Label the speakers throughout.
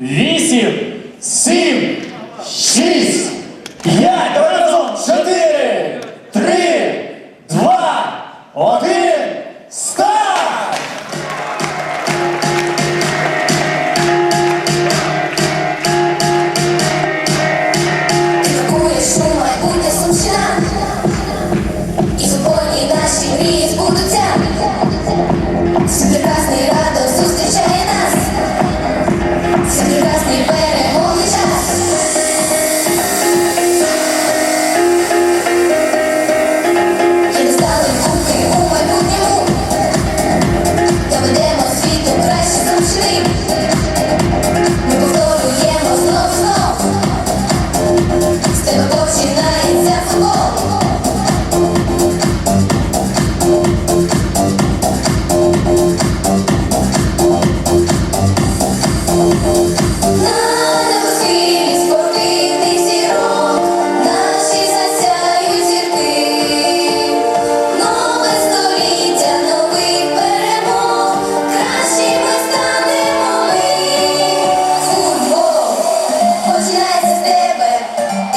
Speaker 1: вісім, сім,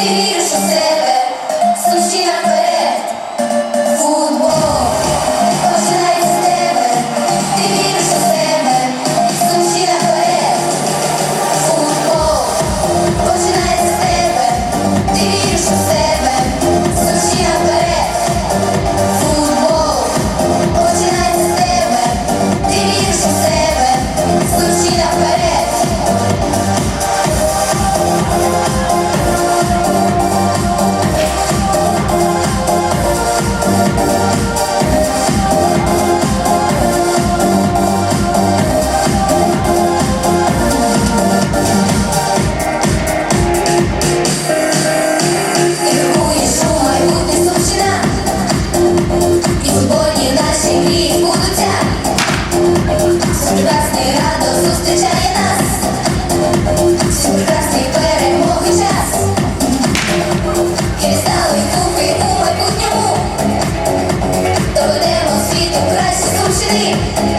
Speaker 2: It see.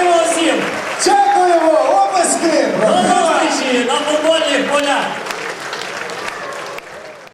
Speaker 1: Дякуємо всім!
Speaker 3: Дякуємо! Описки! До
Speaker 1: зустрічі на футбольних полях!